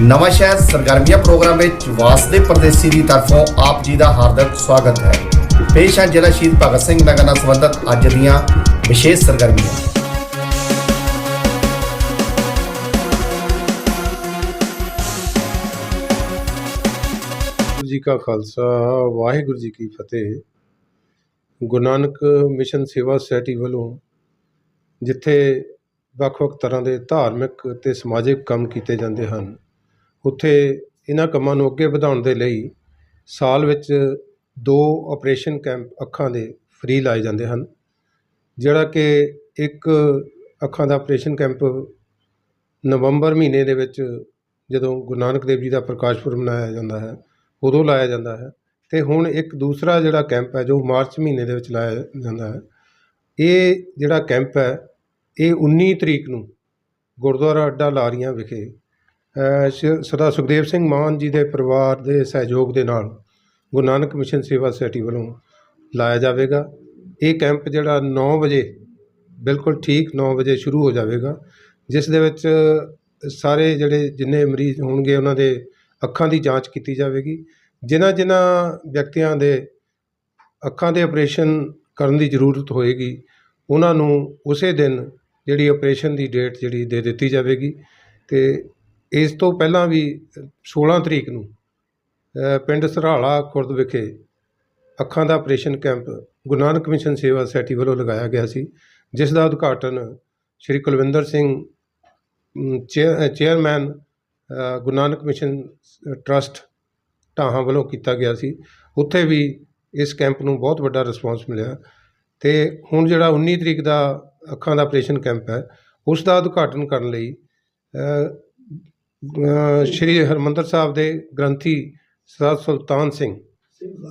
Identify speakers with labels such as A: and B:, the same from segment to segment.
A: ਨਵਾਂ ਸ਼ਹਿਰ ਸਰਗਰਮੀਆਂ ਪ੍ਰੋਗਰਾਮ ਵਿੱਚ ਵਾਸਦੇ ਪਰਦੇਸੀ ਦੀ ਤਰਫੋਂ ਆਪ ਜੀ ਦਾ ਹਾਰਦਿਕ ਸਵਾਗਤ ਹੈ। ਪੇਸ਼ ਹੈ ਜ਼ਿਲ੍ਹਾ ਸ਼ਹੀਦ ਭਗਤ ਸਿੰਘ ਨਗਰ ਨਾਲ ਸੰਬੰਧਿਤ ਅੱਜ ਦੀਆਂ ਵਿਸ਼ੇਸ਼ ਸਰਗਰਮੀਆਂ।
B: ਵਾਹਿਗੁਰੂ ਜੀ ਕਾ ਖਾਲਸਾ, ਵਾਹਿਗੁਰੂ ਜੀ ਕੀ ਫਤਿਹ। ਗੁਰੂ ਨਾਨਕ ਮਿਸ਼ਨ ਸੇਵਾ ਸੁਸਾਇਟੀ ਵੱਲੋਂ ਜਿੱਥੇ ਵੱਖ-ਵੱਖ ਤਰ੍ਹਾਂ ਦੇ ਧਾਰਮਿਕ ਤੇ ਸਮਾਜਿਕ ਕੰਮ ਕੀਤੇ ਜਾਂਦੇ ਹਨ ਉੱਥੇ ਇਹਨਾਂ ਕੰਮਾਂ ਨੂੰ ਅੱਗੇ ਵਧਾਉਣ ਦੇ ਲਈ ਸਾਲ ਵਿੱਚ ਦੋ ਆਪਰੇਸ਼ਨ ਕੈਂਪ ਅੱਖਾਂ ਦੇ ਫ੍ਰੀ ਲਾਏ ਜਾਂਦੇ ਹਨ, ਜਿਹੜਾ ਕਿ ਇੱਕ ਅੱਖਾਂ ਦਾ ਆਪਰੇਸ਼ਨ ਕੈਂਪ ਨਵੰਬਰ ਮਹੀਨੇ ਦੇ ਵਿੱਚ ਜਦੋਂ ਗੁਰੂ ਨਾਨਕ ਦੇਵ ਜੀ ਦਾ ਪ੍ਰਕਾਸ਼ ਪੁਰਬ ਮਨਾਇਆ ਜਾਂਦਾ ਹੈ, ਉਦੋਂ ਲਾਇਆ ਜਾਂਦਾ ਹੈ ਤੇ ਹੁਣ ਇੱਕ ਦੂਸਰਾ ਜਿਹੜਾ ਕੈਂਪ ਹੈ ਜੋ ਮਾਰਚ ਮਹੀਨੇ ਦੇ ਵਿੱਚ ਲਾਇਆ ਜਾਂਦਾ ਹੈ, ਇਹ ਜਿਹੜਾ ਕੈਂਪ ਹੈ, ਇਹ 19 ਤਰੀਕ ਨੂੰ ਗੁਰਦੁਆਰਾ ਅੱਡਾ ਲਾਰੀਆਂ ਵਿਖੇ ਸਰਦਾਰ ਸੁਖਦੇਵ ਸਿੰਘ ਮਾਨ ਜੀ ਦੇ ਪਰਿਵਾਰ ਦੇ ਸਹਿਯੋਗ ਦੇ ਨਾਲ ਗੁਰੂ ਨਾਨਕ ਮਿਸ਼ਨ ਸੇਵਾ ਸੁਸਾਇਟੀ ਵੱਲੋਂ ਲਾਇਆ ਜਾਵੇਗਾ। ਇਹ ਕੈਂਪ ਜਿਹੜਾ 9 ਵਜੇ, ਬਿਲਕੁਲ ਠੀਕ 9 ਵਜੇ ਸ਼ੁਰੂ ਹੋ ਜਾਵੇਗਾ, ਜਿਸ ਦੇ ਵਿੱਚ ਸਾਰੇ ਜਿਹੜੇ ਜਿੰਨੇ ਮਰੀਜ਼ ਹੋਣਗੇ ਉਹਨਾਂ ਦੇ ਅੱਖਾਂ ਦੀ ਜਾਂਚ ਕੀਤੀ ਜਾਵੇਗੀ। ਜਿਨ੍ਹਾਂ ਜਿਨ੍ਹਾਂ ਵਿਅਕਤੀਆਂ ਦੇ ਅੱਖਾਂ ਦੇ ਆਪਰੇਸ਼ਨ ਕਰਨ ਦੀ ਜ਼ਰੂਰਤ ਹੋਏਗੀ, ਉਹਨਾਂ ਨੂੰ ਉਸੇ ਦਿਨ ਜਿਹੜੀ ਆਪਰੇਸ਼ਨ ਦੀ ਡੇਟ ਜਿਹੜੀ ਦੇ ਦਿੱਤੀ ਜਾਵੇਗੀ ਤੇ ਇਸ ਤੋਂ ਪਹਿਲਾਂ ਵੀ 16 ਤਰੀਕ ਨੂੰ ਪਿੰਡ ਸਰਹਾਲਾ ਖੁਰਦ ਵਿਖੇ ਅੱਖਾਂ ਦਾ operation camp Guru Nanak mission Seva society ਵੱਲੋਂ ਲਗਾਇਆ ਗਿਆ ਸੀ, ਜਿਸ ਦਾ ਉਦਘਾਟਨ Shri Kulwinder Singh chair- chairman Guru Nanak mission trust Dhahan ਵੱਲੋਂ ਕੀਤਾ ਗਿਆ ਸੀ। ਉੱਥੇ ਵੀ ਇਸ ਕੈਂਪ ਨੂੰ ਬਹੁਤ ਵੱਡਾ ਰਿਸਪਾਂਸ ਮਿਲਿਆ ਤੇ ਹੁਣ ਜਿਹੜਾ 19 ਤਰੀਕ ਦਾ ਅੱਖਾਂ ਦਾ ਆਪਰੇਸ਼ਨ ਕੈਂਪ ਹੈ, ਉਸ ਦਾ ਉਦਘਾਟਨ ਕਰਨ ਲਈ ਸ਼੍ਰੀ ਹਰਮੰਦਰ ਸਾਹਿਬ ਦੇ ਗ੍ਰੰਥੀ ਸਰ ਸੁਲਤਾਨ ਸਿੰਘ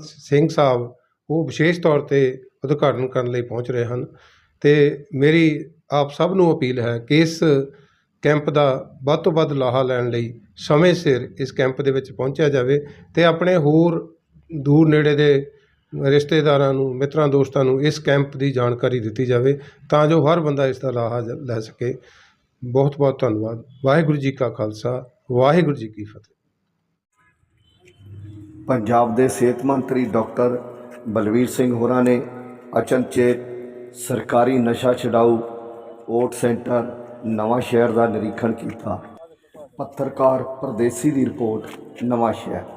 B: ਸਿੰਘ ਸਾਹਿਬ, ਉਹ ਵਿਸ਼ੇਸ਼ ਤੌਰ ਤੇ ਉਦਘਾਟਨ ਕਰਨ ਲਈ ਪਹੁੰਚ ਰਹੇ ਹਨ ਤੇ ਮੇਰੀ ਆਪ ਸਭ ਨੂੰ ਅਪੀਲ ਹੈ ਕਿ ਇਸ ਕੈਂਪ ਦਾ ਵੱਧ ਤੋਂ ਵੱਧ ਲਾਹਾ ਲੈਣ ਲਈ ਸਮੇਂ ਸਿਰ ਇਸ ਕੈਂਪ ਦੇ ਵਿੱਚ ਪਹੁੰਚਿਆ ਜਾਵੇ ਤੇ ਆਪਣੇ ਹੋਰ ਦੂਰ ਨੇੜੇ ਦੇ ਰਿਸ਼ਤੇਦਾਰਾਂ ਨੂੰ, ਮਿੱਤਰਾਂ, ਦੋਸਤਾਂ ਨੂੰ ਇਸ ਕੈਂਪ ਦੀ ਜਾਣਕਾਰੀ ਦਿੱਤੀ ਜਾਵੇ ਤਾਂ ਜੋ ਹਰ ਬੰਦਾ ਇਸ ਦਾ ਲਾਹਾ ਲੈ ਸਕੇ। ਬਹੁਤ ਬਹੁਤ ਧੰਨਵਾਦ। ਵਾਹਿਗੁਰੂ ਜੀ ਕਾ ਖਾਲਸਾ, ਵਾਹਿਗੁਰੂ ਜੀ ਕੀ ਫਤਿਹ।
A: ਪੰਜਾਬ ਦੇ ਸਿਹਤ ਮੰਤਰੀ ਡਾਕਟਰ ਬਲਵੀਰ ਸਿੰਘ ਹੋਰਾਂ ਨੇ ਅਚਨਚੇਤ ਸਰਕਾਰੀ ਨਸ਼ਾ ਛਡਾਊ ਓਟ ਸੈਂਟਰ ਨਵਾਂ ਸ਼ਹਿਰ ਦਾ ਨਿਰੀਖਣ ਕੀਤਾ। ਪੱਤਰਕਾਰ ਪਰਦੇਸੀ ਦੀ ਰਿਪੋਰਟ, ਨਵਾਂ ਸ਼ਹਿਰ।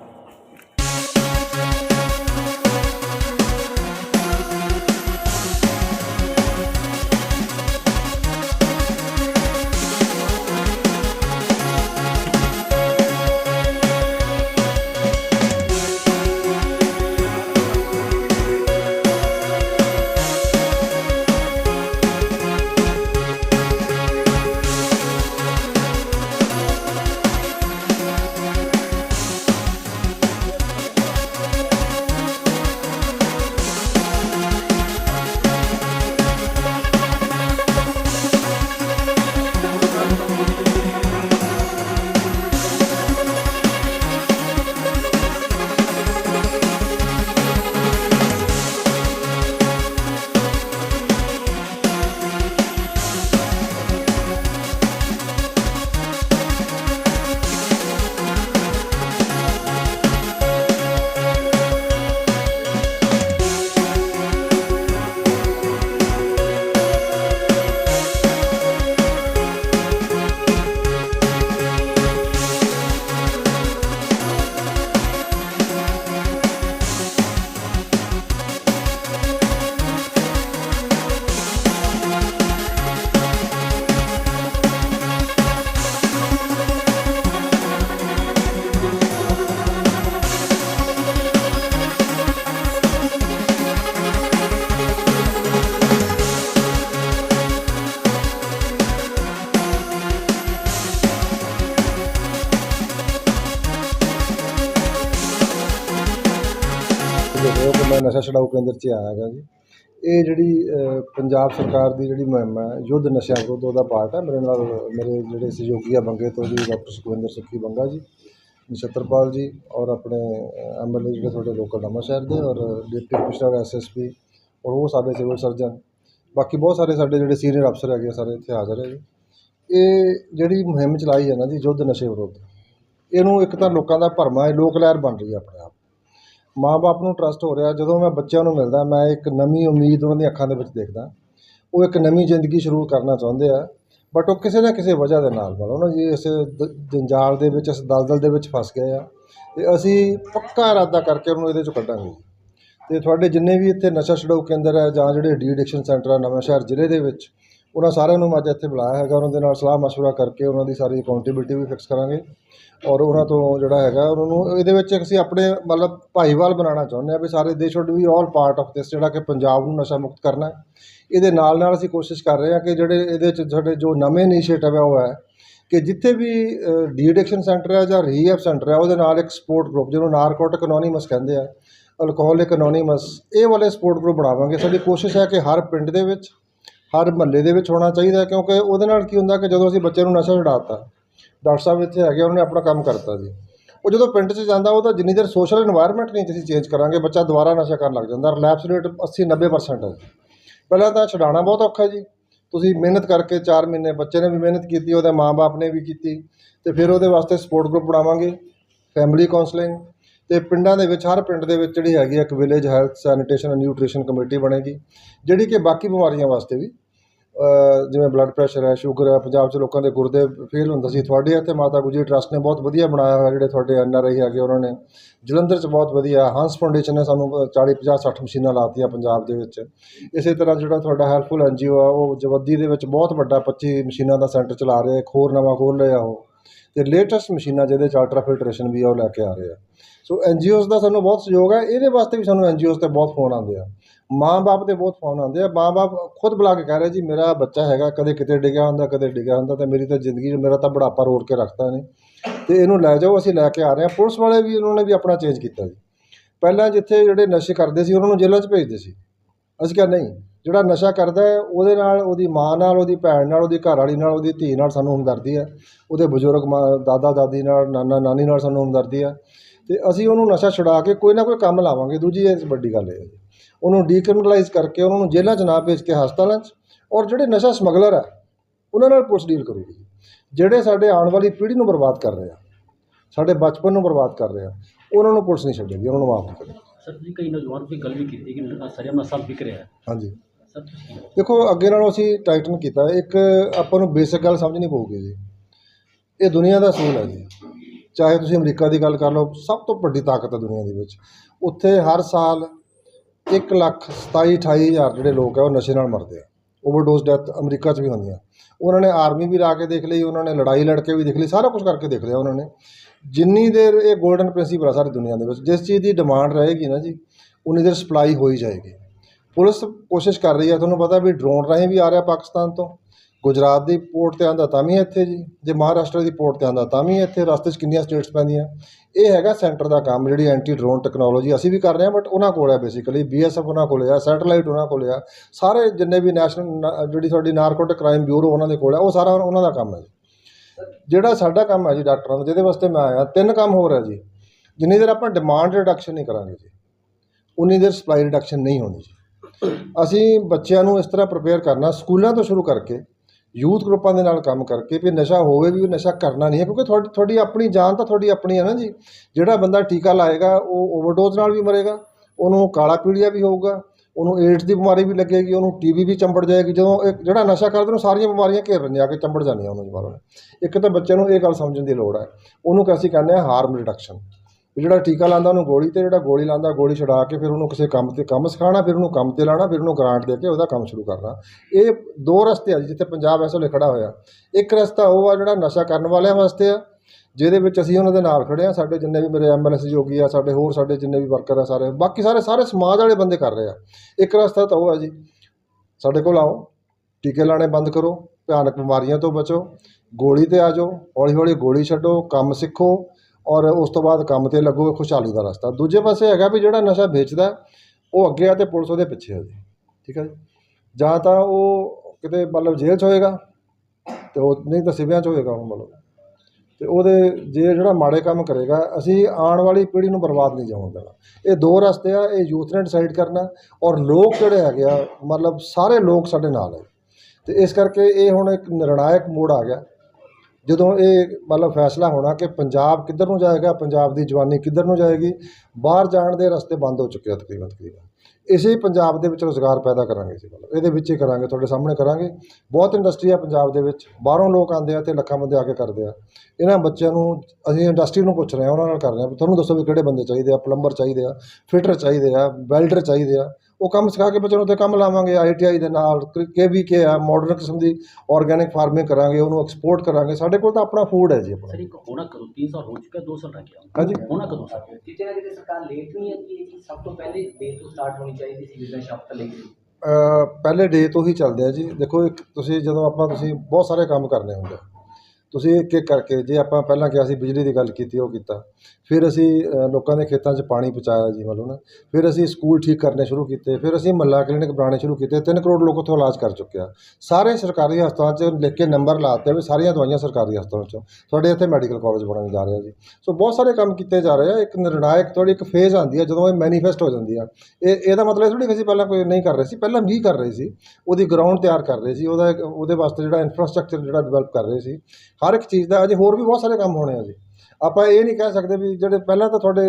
C: ਨਸ਼ਾ ਛਡਾਊ ਕੇਂਦਰ 'ਚ ਆਇਆ ਹੈਗਾ ਜੀ। ਇਹ ਜਿਹੜੀ ਪੰਜਾਬ ਸਰਕਾਰ ਦੀ ਜਿਹੜੀ ਮੁਹਿੰਮ ਹੈ ਯੁੱਧ ਨਸ਼ਿਆਂ ਵਿਰੁੱਧ ਉਹਦਾ ਪਾਰਟ ਹੈ। ਮੇਰੇ ਨਾਲ ਮੇਰੇ ਜਿਹੜੇ ਸਹਿਯੋਗੀ ਆ ਬੰਗੇ ਤੋਂ ਜੀ ਡਾਕਟਰ ਸੁਖਵਿੰਦਰ ਸੁੱਖੀ ਬੰਗਾ ਜੀ ਨਛੱਤਰਪਾਲ ਜੀ ਔਰ ਆਪਣੇ ਐਮਐਲਏ ਜਿਹੜੇ ਤੁਹਾਡੇ ਲੋਕਲ ਨਵਾਂ ਸ਼ਹਿਰ ਦੇ ਔਰ ਡਿਪਟੀ ਕਮਿਸ਼ਨਰ ਐਸਐਸਪੀ ਔਰ ਉਹ ਸਾਡੇ ਸਿਵਲ ਸਰਜਨ। ਬਾਕੀ ਬਹੁਤ ਸਾਰੇ ਸਾਡੇ ਜਿਹੜੇ ਸੀਨੀਅਰ ਅਫਸਰ ਹੈਗੇ ਆ, ਸਾਰੇ ਇੱਥੇ ਹਾਜ਼ਰ ਹੈ ਜੀ। ਇਹ ਜਿਹੜੀ ਮੁਹਿੰਮ ਚਲਾਈ ਹੈ ਨਾ ਜੀ ਯੁੱਧ ਨਸ਼ੇ ਵਿਰੁੱਧ ਇਹਨੂੰ ਇੱਕ ਤਾਂ ਲੋਕਾਂ ਦਾ ਭਰਮਾ ਹੈ ਲੋਕ ਲਹਿਰ ਬਣ ਰਹੀ ਹੈ ਆਪਣੇ ਆਪ ਮਾਂ-ਬਾਪ ਨੂੰ ਟਰਸਟ ਹੋ ਰਿਹਾ, ਜਦੋਂ ਮੈਂ ਬੱਚਿਆਂ ਨੂੰ ਮਿਲਦਾ, ਮੈਂ ਇੱਕ ਨਵੀਂ ਉਮੀਦ ਉਹਨਾਂ ਦੀਆਂ ਅੱਖਾਂ ਦੇ ਵਿੱਚ ਦੇਖਦਾ। ਉਹ ਇੱਕ ਨਵੀਂ ਜ਼ਿੰਦਗੀ ਸ਼ੁਰੂ ਕਰਨਾ ਚਾਹੁੰਦੇ ਆ ਬਟ ਉਹ ਕਿਸੇ ਨਾ ਕਿਸੇ ਵਜ੍ਹਾ ਦੇ ਨਾਲ ਨਾਲ ਉਹਨਾਂ ਜੀ ਇਸ ਦ- ਜੰਜਾਲ ਦੇ ਵਿੱਚ, ਇਸ ਦਲਦਲ ਦੇ ਵਿੱਚ ਫਸ ਗਏ ਆ। ਤੇ ਅਸੀਂ ਪੱਕਾ ਇਰਾਦਾ ਕਰਕੇ ਉਹਨੂੰ ਇਹਦੇ ਚੋਂ ਕੱਢਾਂਗੇ। ਤੇ ਤੁਹਾਡੇ ਜਿੰਨੇ ਵੀ ਇੱਥੇ ਨਸ਼ਾ ਛਡਾਊ ਕੇਂਦਰ ਹੈ ਜਾਂ ਜਿਹੜੇ ਡੀ ਐਡਿਕਸ਼ਨ ਸੈਂਟਰ ਆ, ਨਵਾਂ ਸ਼ਹਿਰ ਜ਼ਿਲ੍ਹੇ ਦੇ ਵਿੱਚ, ਉਹਨਾਂ ਸਾਰਿਆਂ ਨੂੰ ਅੱਜ ਇੱਥੇ ਬੁਲਾਇਆ ਹੈਗਾ। ਉਹਨਾਂ ਦੇ ਨਾਲ ਸਲਾਹ ਮਸ਼ਵਰਾ ਕਰਕੇ ਉਹਨਾਂ ਦੀ ਸਾਰੀ ਅਕਾਊਂਟੇਬਿਲਟੀ ਵੀ ਫਿਕਸ ਕਰਾਂਗੇ। ਔਰ ਉਹਨਾਂ ਤੋਂ ਜਿਹੜਾ ਹੈਗਾ, ਉਹਨਾਂ ਨੂੰ ਇਹਦੇ ਵਿੱਚ ਅਸੀਂ ਆਪਣੇ ਮਤਲਬ ਭਾਈਵਾਲ ਬਣਾਉਣਾ ਚਾਹੁੰਦੇ ਆ ਵੀ ਸਾਰੇ ਦੇ should we all part of this ਜਿਹੜਾ ਕਿ ਪੰਜਾਬ ਨੂੰ ਨਸ਼ਾ ਮੁਕਤ ਕਰਨਾ ਇਹਦੇ ਨਾਲ ਨਾਲ ਅਸੀਂ ਕੋਸ਼ਿਸ਼ ਕਰ ਰਹੇ ਹਾਂ ਕਿ ਜਿਹੜੇ ਇਹਦੇ ਵਿੱਚ ਸਾਡੇ ਜੋ ਨਵੇਂ ਇਨੀਸ਼ੀਏਟਿਵ ਹੈ, ਉਹ ਹੈ ਕਿ ਜਿੱਥੇ ਵੀ ਡੀ ਐਡਿਕਸ਼ਨ ਸੈਂਟਰ ਹੈ ਜਾਂ ਰੀਹੈਬ ਸੈਂਟਰ ਹੈ, ਉਹਦੇ ਨਾਲ ਇੱਕ ਸਪੋਰਟ ਗਰੁੱਪ ਜਿਹਨੂੰ ਨਾਰਕੋਟਿਕ ਅਨੋਨੀਮਸ ਕਹਿੰਦੇ ਆ ਅਲਕੋਹਲਿਕ ਅਨੋਨੀਮਸ ਇਹ ਵਾਲੇ ਸਪੋਰਟ ਗਰੁੱਪ ਬਣਾਵਾਂਗੇ। ਸਾਡੀ ਕੋਸ਼ਿਸ਼ ਹੈ ਕਿ ਹਰ ਪਿੰਡ ਦੇ ਵਿੱਚ, ਹਰ ਮਹੱਲੇ ਦੇ ਵਿੱਚ ਹੋਣਾ ਚਾਹੀਦਾ ਕਿਉਂਕਿ ਉਹਦੇ ਨਾਲ ਕੀ ਹੁੰਦਾ ਕਿ ਜਦੋਂ ਅਸੀਂ ਬੱਚੇ ਨੂੰ ਨਸ਼ਾ ਛਡਾਤਾ ਡਾਕਟਰ ਸਾਹਿਬ ਇੱਥੇ ਹੈਗੇ, ਉਹਨਾਂ ਨੇ ਆਪਣਾ ਕੰਮ ਕਰਤਾ ਜੀ। ਉਹ ਜਦੋਂ ਪਿੰਡ 'ਚ ਜਾਂਦਾ, ਉਹ ਤਾਂ ਜਿੰਨੀ ਦੇਰ ਸੋਸ਼ਲ এনवायरमेंट ਨਹੀਂ ਤੁਸੀਂ ਚੇਂਜ ਕਰਾਂਗੇ, ਬੱਚਾ ਦੁਬਾਰਾ ਨਸ਼ਾ ਕਰਨ ਲੱਗ ਜਾਂਦਾ ਰਿਲੈਪਸ ਰੇਟ 80 90% ਹੈ ਪਹਿਲਾਂ ਤਾਂ ਛਡਾਣਾ ਬਹੁਤ ਔਖਾ ਜੀ। ਤੁਸੀਂ ਮਿਹਨਤ ਕਰਕੇ 4 ਮਹੀਨੇ ਬੱਚੇ ਨੇ ਵੀ ਮਿਹਨਤ ਕੀਤੀ, ਉਹਦੇ ਮਾਂ ਬਾਪ ਨੇ ਵੀ ਕੀਤੀ, ਤੇ ਫਿਰ ਉਹਦੇ ਵਾਸਤੇ ਸਪੋਰਟ ਗਰੁੱਪ ਬਣਾਵਾਂਗੇ ਫੈਮਿਲੀ ਕਾਉਂਸਲਿੰਗ ਤੇ ਪਿੰਡਾਂ ਦੇ ਵਿੱਚ, ਹਰ ਪਿੰਡ ਦੇ ਵਿੱਚ ਜਿਹੜੀ ਹੈਗੀ ਇੱਕ village health sanitation and nutrition committee ਬਣੇਗੀ, ਜਿਹੜੀ ਕਿ ਬਾਕੀ ਬਿਮਾਰੀਆਂ ਵਾਸਤੇ ਵੀ ਜਿਵੇਂ ਬਲੱਡ ਪ੍ਰੈਸ਼ਰ ਹੈ ਸ਼ੂਗਰ ਹੈ, ਪੰਜਾਬ 'ਚ ਲੋਕਾਂ ਦੇ ਗੁਰਦੇ ਫੇਲ ਹੁੰਦਾ ਸੀ। ਤੁਹਾਡੇ ਇੱਥੇ ਮਾਤਾ ਗੁਜਰੀ ਟਰੱਸਟ ਨੇ ਬਹੁਤ ਵਧੀਆ ਬਣਾਇਆ ਹੋਇਆ ਜਿਹੜੇ ਤੁਹਾਡੇ ਐਨ ਆਰ ਆਈ ਹੈਗੇ ਉਹਨਾਂ ਨੇ। ਜਲੰਧਰ 'ਚ ਬਹੁਤ ਵਧੀਆ ਹੰਸ ਫਾਊਂਡੇਸ਼ਨ ਨੇ ਸਾਨੂੰ 40 50 60 ਮਸ਼ੀਨਾਂ ਲਾਤੀਆਂ ਪੰਜਾਬ ਦੇ ਵਿੱਚ। ਇਸੇ ਤਰ੍ਹਾਂ ਜਿਹੜਾ ਤੁਹਾਡਾ ਹੈਲਪਫੁਲ ਐਨ ਜੀ ਓ ਆ, ਉਹ ਜਵੱਦੀ ਦੇ ਵਿੱਚ ਬਹੁਤ ਵੱਡਾ 25 ਮਸ਼ੀਨਾਂ ਦਾ ਸੈਂਟਰ ਚਲਾ ਰਿਹਾ, ਇੱਕ ਹੋਰ ਨਵਾਂ ਖੋਲ੍ਹ ਰਿਹਾ ਉਹ। ਤੇ ਲੇਟੈਸਟ ਮਸ਼ੀਨਾਂ ਜਿਹਦੇ 'ਚ ਅਲਟਰਾ ਫਿਲਟਰੇਸ਼ਨ ਵੀ ਆ, ਉਹ ਲੈ ਕੇ ਆ ਰਹੇ ਆ। ਸੋ ਐਨ ਜੀ ਓਜ਼ ਦਾ ਸਾਨੂੰ ਬਹੁਤ ਸਹਿਯੋਗ ਹੈ। ਇਹਦੇ ਵਾਸਤੇ ਵੀ ਸਾਨੂੰ ਐਨ ਜੀ ਓਜ਼ ਤੇ ਬਹੁਤ ਫੋਨ ਆਉਂਦੇ ਆ। ਮਾਂ-ਬਾਪ ਦੇ ਬਹੁਤ ਫੋਨ ਆਉਂਦੇ ਆ। ਮਾਂ-ਬਾਪ ਖੁਦ ਬੁਲਾ ਕੇ ਕਹਿ ਰਹੇ, ਜੀ, ਮੇਰਾ ਬੱਚਾ ਹੈਗਾ, ਕਦੇ ਕਿਤੇ ਡਿੱਗਿਆ ਹੁੰਦਾ, ਕਦੇ ਡਿੱਗਿਆ ਹੁੰਦਾ, ਤਾਂ ਮੇਰੀ ਤਾਂ ਜ਼ਿੰਦਗੀ 'ਚ ਮੇਰਾ ਤਾਂ ਬੁਢਾਪਾ ਰੋੜ ਕੇ ਰੱਖਤਾ ਇਹਨੇ। ਤੇ ਇਹਨੂੰ ਲੈ ਜਾਓ, ਅਸੀਂ ਲੈ ਕੇ ਆ ਰਹੇ ਹਾਂ। ਪੁਲਿਸ ਵਾਲੇ ਵੀ, ਉਹਨਾਂ ਨੇ ਵੀ ਆਪਣਾ ਚੇਂਜ ਕੀਤਾ ਜੀ। ਪਹਿਲਾਂ ਜਿੱਥੇ ਜਿਹੜੇ ਨਸ਼ੇ ਕਰਦੇ ਸੀ, ਉਹਨਾਂ ਨੂੰ ਜੇਲ੍ਹਾਂ 'ਚ ਭੇਜਦੇ ਸੀ। ਅਸੀਂ ਕਿਹਾ, ਨਹੀਂ, ਜਿਹੜਾ ਨਸ਼ਾ ਕਰਦਾ ਹੈ, ਉਹਦੇ ਨਾਲ, ਉਹਦੀ ਮਾਂ ਨਾਲ, ਉਹਦੀ ਭੈਣ ਨਾਲ, ਉਹਦੀ ਘਰ ਵਾਲੀ ਨਾਲ, ਉਹਦੀ ਧੀ ਨਾਲ ਸਾਨੂੰ ਹਮਦਰਦੀ ਹੈ। ਉਹਦੇ ਬਜ਼ੁਰਗ ਮਾਂ ਦਾਦਾ ਦਾਦੀ ਨਾਲ ਨਾਨਾ ਨਾਨੀ ਨਾਲ ਸਾਨੂੰ ਹਮਦਰਦੀ ਹੈ। ਤੇ ਅਸੀਂ ਉਹਨੂੰ ਨਸ਼ਾ ਛੁਡਾ ਕੇ ਕੋਈ ਨਾ ਕੋਈ ਕੰਮ ਲਾਵਾਂਗੇ। ਦੂਜੀ ਇਹ ਵੱਡੀ ਗੱਲ ਇਹ ਹੈ ਉਹਨੂੰ ਡੀਕ੍ਰਿਮੀਨਲਾਈਜ਼ ਕਰਕੇ ਉਹਨਾਂ ਨੂੰ ਜੇਲ੍ਹਾਂ 'ਚ ਨਾ ਭੇਜ ਕੇ ਹਸਪਤਾਲਾਂ 'ਚ ਔਰ ਜਿਹੜੇ ਨਸ਼ਾ ਸਮਗਲਰ ਹੈ ਉਹਨਾਂ ਨਾਲ ਪੁਲਿਸ ਡੀਲ ਕਰੂਗੀ ਜਿਹੜੇ ਸਾਡੇ ਆਉਣ ਵਾਲੀ ਪੀੜ੍ਹੀ ਨੂੰ ਬਰਬਾਦ ਕਰ ਰਹੇ ਆ ਸਾਡੇ ਬਚਪਨ ਨੂੰ ਬਰਬਾਦ ਕਰ ਰਹੇ ਆ ਉਹਨਾਂ ਨੂੰ ਪੁਲਿਸ ਨਹੀਂ ਛੱਡੇਗੀ ਉਹਨਾਂ ਨੂੰ ਮਾਫ ਨਹੀਂ ਕਰੇਗੀ।
D: ਸਰ ਤੁਸੀਂ ਕਈ ਨੌਜਵਾਨ ਤੁਸੀਂ ਗੱਲ ਵੀ ਕੀਤੀ ਕਿ ਸਰਿਆ ਨਸ਼ਾ ਵਿਕ ਰਿਹਾ ਹੈ।
C: ਹਾਂਜੀ। ਦੇਖੋ ਅੱਗੇ ਨਾਲੋਂ ਅਸੀਂ ਟਾਈਟਨ ਕੀਤਾ। ਇੱਕ ਆਪਾਂ ਨੂੰ ਬੇਸਿਕ ਗੱਲ ਸਮਝਣੀ ਪਊਗੀ ਜੀ। ਇਹ ਦੁਨੀਆ ਦਾ ਅਸੂਲ ਹੈ ਜੀ। ਚਾਹੇ ਤੁਸੀਂ ਅਮਰੀਕਾ ਦੀ ਗੱਲ ਕਰ ਲਓ, ਸਭ ਤੋਂ ਵੱਡੀ ਤਾਕਤ ਹੈ ਦੁਨੀਆ ਦੇ ਵਿੱਚ। ਉੱਥੇ ਹਰ ਸਾਲ 1 ਲੱਖ 27 28 ਹਜ਼ਾਰ ਜਿਹੜੇ ਲੋਕ ਆ, ਉਹ ਨਸ਼ੇ ਨਾਲ ਮਰਦੇ ਆ। ਓਵਰਡੋਜ਼ ਡੈਥ ਅਮਰੀਕਾ 'ਚ ਵੀ ਹੁੰਦੀਆਂ। ਉਹਨਾਂ ਨੇ ਆਰਮੀ ਵੀ ਲਾ ਕੇ ਦੇਖ ਲਈ, ਉਹਨਾਂ ਨੇ ਲੜਾਈ ਲੜ ਕੇ ਵੀ ਦੇਖ ਲਈ, ਸਾਰਾ ਕੁਝ ਕਰਕੇ ਦੇਖ ਲਿਆ ਉਹਨਾਂ ਨੇ। ਜਿੰਨੀ ਦੇਰ ਇਹ 골ਡਨ ਪ੍ਰਿੰਸੀਪਲ ਆ ਸਾਰੀ ਦੁਨੀਆ ਦੇ ਵਿੱਚ, ਜਿਸ ਚੀਜ਼ ਦੀ ਡਿਮਾਂਡ ਰਹੇਗੀ ਨਾ ਜੀ, ਉਨੀ ਦੇਰ ਸਪਲਾਈ ਹੋ ਹੀ ਜਾਏਗੀ। ਪੁਲਿਸ ਕੋਸ਼ਿਸ਼ ਕਰ ਰਹੀ ਹੈ ਤੁਹਾਨੂੰ ਪਤਾ ਵੀ ਡਰੋਨ ਰਾਹੀਂ ਵੀ ਆ ਰਿਹਾ ਪਾਕਿਸਤਾਨ ਤੋਂ। ਗੁਜਰਾਤ ਦੀ ਪੋਰਟ ਤੇ ਆਂਦਾ ਤਾਂ ਵੀ ਇੱਥੇ ਜੀ, ਜੇ ਮਹਾਰਾਸ਼ਟਰ ਦੀ ਪੋਰਟ ਤੇ ਆਂਦਾ ਤਾਂ ਵੀ ਇੱਥੇ ਰਸਤੇ 'ਚ ਕਿੰਨੀਆਂ ਸਟੇਟਸ ਪੈਂਦੀਆਂ। ਇਹ ਹੈਗਾ ਸੈਂਟਰ ਦਾ ਕੰਮ, ਜਿਹੜੀ ਐਂਟੀ ਡਰੋਨ ਟੈਕਨੋਲੋਜੀ ਅਸੀਂ ਵੀ ਕਰ ਰਹੇ ਹਾਂ ਬਟ ਉਹਨਾਂ ਕੋਲ ਹੈ ਬੇਸਿਕਲੀ ਬੀਐਸਐਫ ਉਹਨਾਂ ਕੋਲ ਹੈ ਸੈਟੇਲਾਈਟ ਉਹਨਾਂ ਕੋਲ ਹੈ ਸਾਰੇ ਜਿੰਨੇ ਵੀ ਨੈਸ਼ਨਲ ਜਿਹੜੀ ਤੁਹਾਡੀ ਨਾਰਕੋਟਿਕ ਕ੍ਰਾਈਮ ਬਿਊਰੋ ਉਹਨਾਂ ਦੇ ਕੋਲ ਹੈ ਉਹ ਸਾਰਾ ਉਹਨਾਂ ਦਾ ਕੰਮ ਹੈ ਜੀ। ਜਿਹੜਾ ਸਾਡਾ ਕੰਮ ਹੈ ਜੀ ਡਾਕਟਰਾਂ ਦਾ ਜਿਹਦੇ ਵਾਸਤੇ ਮੈਂ ਆਇਆ, ਤਿੰਨ ਕੰਮ ਹੋਰ ਹੈ ਜੀ। ਜਿੰਨੀ ਦੇਰ ਆਪਾਂ ਡਿਮਾਂਡ ਰਿਡਕਸ਼ਨ ਨਹੀਂ ਕਰਾਂਗੇ ਜੀ, ਉਨੀ ਦੇਰ ਸਪਲਾਈ ਰਿਡਕਸ਼ਨ ਨਹੀਂ ਹੋਣੀ ਜੀ। ਅਸੀਂ ਬੱਚਿਆਂ ਨੂੰ ਇਸ ਤਰ੍ਹਾਂ ਪ੍ਰਪੇਅਰ ਕਰਨਾ, ਸਕੂਲਾਂ ਤੋਂ ਸ਼ੁਰੂ ਕਰਕੇ ਯੂਥ ਗਰੁੱਪਾਂ ਦੇ ਨਾਲ ਕੰਮ ਕਰਕੇ ਵੀ ਨਸ਼ਾ ਹੋਵੇ ਵੀ ਉਹ ਨਸ਼ਾ ਕਰਨਾ ਨਹੀਂ ਹੈ, ਕਿਉਂਕਿ ਤੁਹਾਡੀ ਤੁਹਾਡੀ ਆਪਣੀ ਜਾਨ ਤਾਂ ਤੁਹਾਡੀ ਆਪਣੀ ਹੈ ਨਾ ਜੀ। ਜਿਹੜਾ ਬੰਦਾ ਟੀਕਾ ਲਾਏਗਾ, ਉਹ ਓਵਰਡੋਜ਼ ਨਾਲ ਵੀ ਮਰੇਗਾ, ਉਹਨੂੰ ਕਾਲਾ ਪੀਲੀਆ ਵੀ ਹੋਊਗਾ, ਉਹਨੂੰ ਏਡਸ ਦੀ ਬਿਮਾਰੀ ਵੀ ਲੱਗੇਗੀ, ਉਹਨੂੰ ਟੀਬੀ ਵੀ ਚੰਬੜ ਜਾਏਗੀ। ਜਦੋਂ ਇਹ ਜਿਹੜਾ ਨਸ਼ਾ ਕਰਦੇ ਉਹਨੂੰ ਸਾਰੀਆਂ ਬਿਮਾਰੀਆਂ ਘੇਰ ਲੈਂਦੀਆਂ ਆ ਕੇ ਚੰਬੜ ਜਾਂਦੀਆਂ ਉਹਨੂੰ ਜਵਾਰਾਂ ਇੱਕ ਤਾਂ ਬੱਚਿਆਂ ਨੂੰ ਇਹ ਗੱਲ ਸਮਝਣ ਦੀ ਲੋੜ ਹੈ, ਉਹਨੂੰ ਕਿ ਅਸੀਂ ਕਹਿੰਦੇ ਆ ਹਾਰਮ ਰਿਡਕਸ਼ਨ ਜਿਹੜਾ ਟੀਕਾ ਲਾਉਂਦਾ ਉਹਨੂੰ ਗੋਲੀ ਤੇ ਜਿਹੜਾ ਗੋਲੀ ਲਾਉਂਦਾ ਗੋਲੀ ਛਡਾ ਕੇ ਫਿਰ ਉਹਨੂੰ ਕਿਸੇ ਕੰਮ ਤੇ ਕੰਮ ਸਿਖਾਉਣਾ, ਫਿਰ ਉਹਨੂੰ ਕੰਮ ਤੇ ਲਾਉਣਾ ਫਿਰ ਉਹਨੂੰ ਗ੍ਰਾਂਟ ਦੇ ਕੇ ਉਹਦਾ ਕੰਮ ਸ਼ੁਰੂ ਕਰਨਾ। ਇਹ ਦੋ ਰਸਤੇ ਆ ਜੀ, ਜਿੱਥੇ ਪੰਜਾਬ ਇਸ ਵੇਲੇ ਖੜਾ ਹੋਇਆ। ਇੱਕ ਰਸਤਾ ਉਹ ਆ ਜਿਹੜਾ ਨਸ਼ਾ ਕਰਨ ਵਾਲਿਆਂ ਵਾਸਤੇ ਆ, ਜਿਹਦੇ ਵਿੱਚ ਅਸੀਂ ਉਹਨਾਂ ਦੇ ਨਾਲ ਖੜੇ ਆ, ਸਾਡੇ ਜਿੰਨੇ ਵੀ ਮੇਰੇ ਐਮਐਲਏ ਸਹਿਯੋਗੀ ਆ, ਸਾਡੇ ਹੋਰ ਸਾਡੇ ਜਿੰਨੇ ਵੀ ਵਰਕਰ ਆ ਸਾਰੇ, ਬਾਕੀ ਸਾਰੇ ਸਾਰੇ ਸਮਾਜ ਵਾਲੇ ਬੰਦੇ ਕਰ ਰਹੇ ਆ। ਇੱਕ ਰਸਤਾ ਤਾਂ ਉਹ ਆ ਜੀ, ਸਾਡੇ ਕੋਲ ਆਓ, ਟੀਕੇ ਲਾਣੇ ਬੰਦ ਕਰੋ, ਭਿਆਨਕ ਬਿਮਾਰੀਆਂ ਤੋਂ ਬਚੋ, ਗੋਲੀ ਤੇ ਆ ਜਾਓ ਹੌਲੀ ਹੌਲੀ ਗੋਲੀ ਛੱਡੋ, ਕੰਮ ਸਿੱਖੋ ਔਰ ਉਸ ਤੋਂ ਬਾਅਦ ਕੰਮ ਤੇ ਲੱਗੋ, ਖੁਸ਼ਹਾਲੀ ਦਾ ਰਸਤਾ। ਦੂਜੇ ਪਾਸੇ ਹੈਗਾ ਵੀ ਜਿਹੜਾ ਨਸ਼ਾ ਵੇਚਦਾ, ਉਹ ਅੱਗੇ ਆ ਤੇ ਪੁਲਿਸ ਉਹਦੇ ਪਿੱਛੇ ਆ ਜੀ। ਠੀਕ ਹੈ ਜੀ? ਜਾਂ ਤਾਂ ਉਹ ਕਿਤੇ ਮਤਲਬ ਜੇਲ੍ਹ 'ਚ ਹੋਏਗਾ ਤੇ ਉਹ ਨਹੀਂ ਤਾਂ ਸਿਵਿਆਂ 'ਚ ਹੋਏਗਾ ਉਹ ਮਤਲਬ। ਤੇ ਉਹਦੇ ਜੇ ਜਿਹੜਾ ਮਾੜੇ ਕੰਮ ਕਰੇਗਾ, ਅਸੀਂ ਆਉਣ ਵਾਲੀ ਪੀੜ੍ਹੀ ਨੂੰ ਬਰਬਾਦ ਨਹੀਂ ਜਾਣ ਦੇਣਾ। ਇਹ ਦੋ ਰਸਤੇ ਆ, ਇਹ ਯੂਥ ਨੇ ਡਿਸਾਈਡ ਕਰਨਾ ਔਰ ਲੋਕ ਜਿਹੜੇ ਹੈਗੇ ਆ, ਮਤਲਬ ਸਾਰੇ ਲੋਕ ਸਾਡੇ ਨਾਲ ਹੈ ਤੇ ਇਸ ਕਰਕੇ ਇਹ ਹੁਣ ਇੱਕ ਨਿਰਣਾਇਕ ਮੋੜ ਆ ਗਿਆ। ਜਦੋਂ ਇਹ ਮਤਲਬ ਫੈਸਲਾ ਹੋਣਾ ਕਿ ਪੰਜਾਬ ਕਿੱਧਰ ਨੂੰ ਜਾਏਗਾ, ਪੰਜਾਬ ਦੀ ਜਵਾਨੀ ਕਿੱਧਰ ਨੂੰ ਜਾਏਗੀ, ਬਾਹਰ ਜਾਣ ਦੇ ਰਸਤੇ ਬੰਦ ਹੋ ਚੁੱਕੇ ਆ ਤਕਰੀਬਨ ਤਕਰੀਬਨ। ਇਸੇ ਪੰਜਾਬ ਦੇ ਵਿੱਚ ਰੋਜ਼ਗਾਰ ਪੈਦਾ ਕਰਾਂਗੇ ਅਸੀਂ ਮਤਲਬ। ਇਹਦੇ ਵਿੱਚ ਹੀ ਕਰਾਂਗੇ, ਤੁਹਾਡੇ ਸਾਹਮਣੇ ਕਰਾਂਗੇ। ਬਹੁਤ ਇੰਡਸਟਰੀ ਆ ਪੰਜਾਬ ਦੇ ਵਿੱਚ। ਬਾਹਰੋਂ ਲੋਕ ਆਉਂਦੇ ਆ ਤੇ ਲੱਖਾਂ ਬੰਦੇ ਆ ਕੇ ਕਰਦੇ ਆ। ਇਹਨਾਂ ਬੱਚਿਆਂ ਨੂੰ ਅਸੀਂ ਇੰਡਸਟਰੀ ਨੂੰ ਪੁੱਛ ਰਹੇ ਹਾਂ ਉਹਨਾਂ ਨਾਲ ਕਰ ਰਹੇ ਹਾਂ ਵੀ ਤੁਹਾਨੂੰ ਦੱਸੋ ਵੀ ਕਿਹੜੇ ਬੰਦੇ ਚਾਹੀਦੇ ਆ ਪਲੰਬਰ ਚਾਹੀਦੇ ਆ ਫਿਟਰ ਚਾਹੀਦੇ ਆ ਵੈਲਡਰ ਚਾਹੀਦੇ ਆ। ਉਹ ਕੰਮ ਸਿਖਾ ਕੇ ਬੱਚਿਆਂ ਨੂੰ ਉੱਥੇ ਕੰਮ ਲਾਵਾਂਗੇ ਆਈਟੀਆਈ ਦੇ ਨਾਲ ਕੇ ਵੀ ਕੇ ਆ ਮਾਡਰਨ ਕਿਸਮ ਦੀ ਆਰਗੈਨਿਕ ਫਾਰਮਿੰਗ ਕਰਾਂਗੇ ਉਹਨੂੰ ਐਕਸਪੋਰਟ ਕਰਾਂਗੇ। ਸਾਡੇ ਕੋਲ ਤਾਂ ਆਪਣਾ ਫੂਡ ਹੈ ਜੀ ਆਪਣਾ।
D: ਸਰ ਇੱਕ ਹੋਣਾ ਕਦੋਂ 3 ਸਾਲ ਹੋ ਚੁੱਕਾ 2 ਸਾਲ ਰਹਿ ਗਿਆ।
C: ਹਾਂਜੀ।
D: ਹੋਣਾ ਕਦੋਂ ਸਰ?
E: ਕਿਤੇ ਨਾ ਕਿਤੇ ਸਰਕਾਰ ਲੇਟ ਨਹੀਂ ਹੈ ਕਿ ਇਹ ਚੀਜ਼ ਸਭ ਤੋਂ ਪਹਿਲੇ ਡੇ ਤੋਂ ਸਟਾਰਟ ਹੋਣੀ ਚਾਹੀਦੀ ਸੀ ਬਿਜ਼ਨਸ ਸ਼ਾਪ ਲਈ
C: ਅ, ਪਹਿਲੇ ਡੇ ਤੋਂ ਹੀ ਚੱਲਦੇ ਆ ਜੀ। ਦੇਖੋ ਇੱਕ ਤੁਸੀਂ ਜਦੋਂ ਆਪਾਂ ਤੁਸੀਂ ਬਹੁਤ ਸਾਰੇ ਕੰਮ ਕਰਨੇ ਹੁੰਦੇ ਆ। ਤੁਸੀਂ ਇੱਕ ਇੱਕ ਕਰਕੇ ਜੇ ਆਪਾਂ ਪਹਿਲਾਂ ਕਿਹਾ ਸੀ ਬਿਜਲੀ ਦੀ ਗੱਲ ਕੀਤੀ, ਉਹ ਕੀਤਾ। ਫਿਰ ਅਸੀਂ ਲੋਕਾਂ ਦੇ ਖੇਤਾਂ 'ਚ ਪਾਣੀ ਪਹੁੰਚਾਇਆ ਜੀ ਮਤਲਬ ਨਾ। ਫਿਰ ਅਸੀਂ ਸਕੂਲ ਠੀਕ ਕਰਨੇ ਸ਼ੁਰੂ ਕੀਤੇ। ਫਿਰ ਅਸੀਂ ਮਹੱਲਾ ਕਲੀਨਿਕ ਬਣਾਉਣੇ ਸ਼ੁਰੂ ਕੀਤੇ। 3 ਕਰੋੜ ਲੋਕ ਉੱਥੋਂ ਇਲਾਜ ਕਰ ਚੁੱਕੇ ਆ। ਸਾਰੇ ਸਰਕਾਰੀ ਹਸਪਤਾਲਾਂ 'ਚ ਲਿਖ ਕੇ ਨੰਬਰ ਲਾਤੇ ਵੀ ਸਾਰੀਆਂ ਦਵਾਈਆਂ ਸਰਕਾਰੀ ਹਸਪਤਾਲਾਂ 'ਚੋਂ। ਤੁਹਾਡੇ ਇੱਥੇ ਮੈਡੀਕਲ ਕਾਲਜ ਬਣਨ ਜਾ ਰਹੇ ਰਿਹਾ ਜੀ। ਸੋ ਬਹੁਤ ਸਾਰੇ ਕੰਮ ਕੀਤੇ ਜਾ ਰਹੇ ਆ। ਇੱਕ ਨਿਰਣਾਇਕ ਥੋੜੀ ਇੱਕ ਫੇਜ਼ ਆਉਂਦੀ ਆ, ਜਦੋਂ ਇਹ ਮੈਨੀਫੈਸਟ ਹੋ ਜਾਂਦੀ ਆ। ਇਹ, ਇਹਦਾ ਮਤਲਬ ਥੋੜੀ ਕਿ ਅਸੀਂ ਪਹਿਲਾਂ ਕੋਈ ਨਹੀਂ ਕਰ ਰਹੇ ਸੀ। ਪਹਿਲਾਂ ਵੀ ਕਰ ਰਹੇ ਸੀ। ਉਹਦੀ ਗਰਾਊਂਡ ਤਿਆਰ ਕਰ ਰਹੇ ਸੀ। ਉਹਦਾ ਉਹਦੇ ਵਾਸਤੇ ਜਿਹੜਾ ਇਨਫਰਾਸਟ੍ਰਕਚਰ ਜਿਹੜਾ ਡਿਵੈਲਪ ਕਰ ਰਹੇ ਸੀ। ਹਰ ਇੱਕ ਚੀਜ਼ ਦਾ ਅਜੇ ਹੋਰ ਵੀ ਬਹੁਤ ਸਾਰੇ ਕੰਮ ਹੋਣੇ ਆ ਜੀ। ਆਪਾਂ ਇਹ ਨਹੀਂ ਕਹਿ ਸਕਦੇ ਵੀ ਜਿਹੜੇ ਪਹਿਲਾਂ ਤਾਂ ਤੁਹਾਡੇ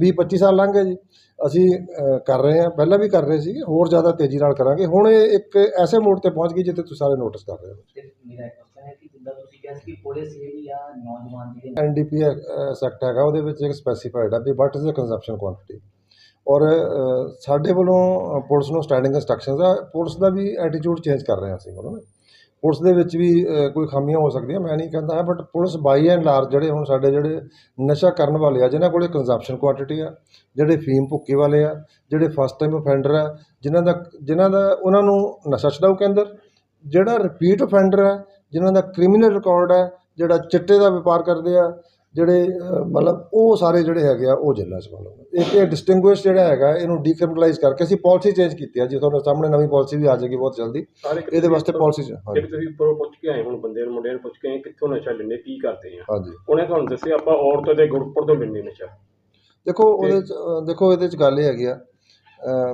C: 20 25 ਸਾਲ ਲੰਘ ਗਏ ਜੀ। ਅਸੀਂ ਕਰ ਰਹੇ ਹਾਂ ਪਹਿਲਾਂ ਵੀ ਕਰ ਰਹੇ ਸੀ ਹੋਰ ਜ਼ਿਆਦਾ ਤੇਜ਼ੀ ਨਾਲ ਕਰਾਂਗੇ। ਹੁਣ ਇਹ ਇੱਕ ਐਸੇ ਮੋੜ ਤੇ ਪਹੁੰਚ ਗਈ ਜਿੱਥੇ ਤੁਸੀਂ ਸਾਰੇ ਨੋਟਿਸ ਕਰ ਰਹੇ ਹੋ।
E: ਮੇਰਾ ਇੱਕ ਕੁਐਸਚਨ ਹੈ ਕਿ ਜਿੱਦਾਂ ਤੁਸੀਂ ਕਿਹਾ ਸੀ ਕਿ ਪੁਲਿਸ ਜਿਹੜੀ ਜਾਂ ਨੌਜਵਾਨ ਜਿਹੜੇ
C: ਐਨਡੀਪੀ ਸੈਕਟ ਹੈਗਾ ਉਹਦੇ ਵਿੱਚ ਇੱਕ ਸਪੈਸੀਫਾਈਡ ਹੈ ਵੀ what is the consumption quantity ਔਰ ਸਾਡੇ ਵੱਲੋਂ ਪੁਲਿਸ ਨੂੰ ਸਟੈਂਡਿੰਗ ਇੰਸਟਰਕਸ਼ਨਸ ਆ। ਪੁਲਿਸ ਦਾ ਵੀ ਐਟੀਟਿਊਡ ਚੇਂਜ ਕਰ ਰਹੇ ਹਾਂ ਅਸੀਂ ਮਤਲਬ ਪੁਲਿਸ ਦੇ ਵਿੱਚ ਵੀ ਕੋਈ ਖਾਮੀਆਂ ਹੋ ਸਕਦੀਆਂ, ਮੈਂ ਨਹੀਂ ਕਹਿੰਦਾ but police by and large ਜਿਹੜੇ ਹੁਣ ਸਾਡੇ ਜਿਹੜੇ ਨਸ਼ਾ ਕਰਨ ਵਾਲੇ ਆ, ਜਿਨ੍ਹਾਂ ਕੋਲੇ ਕੰਜ਼ੰਪਸ਼ਨ ਕੁਆਂਟੀਟੀ ਆ, ਜਿਹੜੇ ਫੀਮ ਭੁੱਕੇ ਵਾਲੇ ਆ, ਜਿਹੜੇ ਫਸਟ ਟਾਈਮ ਅਫੈਂਡਰ ਆ, ਜਿਨ੍ਹਾਂ ਦਾ ਜਿਨ੍ਹਾਂ ਦਾ, ਉਹਨਾਂ ਨੂੰ ਨਸ਼ਾ ਛਡਾਊ ਕੇਂਦਰ, ਜਿਹੜਾ ਰਿਪੀਟ ਅਫੈਂਡਰ ਹੈ ਜਿਨ੍ਹਾਂ ਦਾ ਕ੍ਰਿਮੀਨਲ ਰਿਕਾਰਡ ਹੈ ਜਿਹੜਾ ਚਿੱਟੇ ਦਾ ਵਪਾਰ ਕਰਦੇ ਆ ਜਿਹੜੇ ਮਤਲਬ ਉਹ ਸਾਰੇ ਜਿਹੜੇ ਹੈਗੇ ਆ ਉਹ ਜੇਲ੍ਹਾਂ 'ਚ ਮਤਲਬ ਇੱਕ ਇਹ ਡਿਸਟਿੰਗੁਇਸ਼ ਜਿਹੜਾ ਹੈਗਾ ਇਹਨੂੰ ਡੀਕ੍ਰਿਮੀਨਲਾਈਜ਼ ਕਰਕੇ ਅਸੀਂ ਪਾਲਿਸੀ ਚੇਂਜ ਕੀਤੀ ਆ। ਜੀ ਤੁਹਾਨੂੰ ਸਾਹਮਣੇ ਨਵੀਂ ਪਾਲਿਸੀ ਵੀ ਆ ਜਾਏਗੀ ਬਹੁਤ ਜਲਦੀ ਇਹਦੇ ਵਾਸਤੇ ਪਾਲਿਸੀ
F: ਜਿਹੜੇ ਤੁਸੀਂ ਉੱਪਰੋਂ ਪੁੱਛ ਕੇ ਆਏ ਹੁਣ ਬੰਦੇ ਨੂੰ ਮੁੰਡਿਆਂ ਨੂੰ ਪੁੱਛ ਕੇ ਆਏ ਕਿੱਥੋਂ ਨਸ਼ਾ ਲੈਂਦੇ ਕੀ ਕਰਦੇ ਆ?
C: ਹਾਂਜੀ।
F: ਉਹਨੇ ਤੁਹਾਨੂੰ ਦੱਸਿਆ ਆਪਾਂ ਔਰਤ ਦੇ ਗਰੁੱਪ ਤੋਂ ਲੈਂਦੇ ਨਸ਼ਾ।
C: ਦੇਖੋ ਉਹਦੇ ਚ ਦੇਖੋ ਇਹਦੇ ਚ ਗੱਲ ਇਹ ਹੈਗੀ ਆ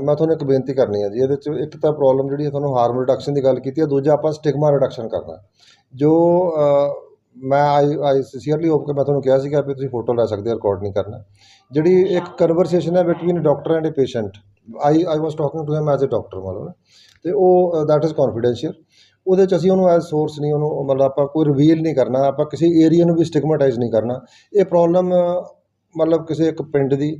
C: ਮੈਂ ਤੁਹਾਨੂੰ ਇੱਕ ਬੇਨਤੀ ਕਰਨੀ ਹੈ ਜੀ। ਇਹਦੇ ਚ ਇੱਕ ਤਾਂ ਪ੍ਰੋਬਲਮ ਜਿਹੜੀ ਤੁਹਾਨੂੰ ਹਾਰਮ ਰਿਡਕਸ਼ਨ ਦੀ ਗੱਲ ਕੀਤੀ ਹੈ ਦੂਜਾ ਆਪਾਂ ਸਟਿਗਮਾ ਰਿਡਕਸ਼ਨ ਕਰਨਾ। ਜੋ ਮੈਂ ਆਈ ਆਈ ਸਿੰਸੀਅਰਲੀ ਹੋਪ ਕੇ ਮੈਂ ਤੁਹਾਨੂੰ ਕਿਹਾ ਸੀਗਾ ਵੀ ਤੁਸੀਂ ਫੋਟੋ ਲੈ ਸਕਦੇ ਹੋ ਰਿਕਾਰਡ ਨਹੀਂ ਕਰਨਾ। ਜਿਹੜੀ ਇੱਕ ਕਨਵਰਸੇਸ਼ਨ ਹੈ between doctor and a patient I I was talking to him as a doctor ਮਤਲਬ ਨਾ। ਤੇ ਉਹ ਦੈਟ ਇਜ਼ ਕੌਨਫੀਡੈਂਸ਼ੀਅਲ ਉਹਦੇ ਚ ਅਸੀਂ ਉਹਨੂੰ ਐਜ਼ ਸੋਰਸ ਨਹੀਂ, ਉਹਨੂੰ ਮਤਲਬ ਆਪਾਂ ਕੋਈ ਰਿਵੀਲ ਨਹੀਂ ਕਰਨਾ, ਆਪਾਂ ਕਿਸੇ ਏਰੀਆ ਨੂੰ ਵੀ ਸਟਿਗਮਾਟਾਈਜ਼ ਨਹੀਂ ਕਰਨਾ। ਇਹ ਪ੍ਰੋਬਲਮ ਮਤਲਬ ਕਿਸੇ ਇੱਕ ਪਿੰਡ ਦੀ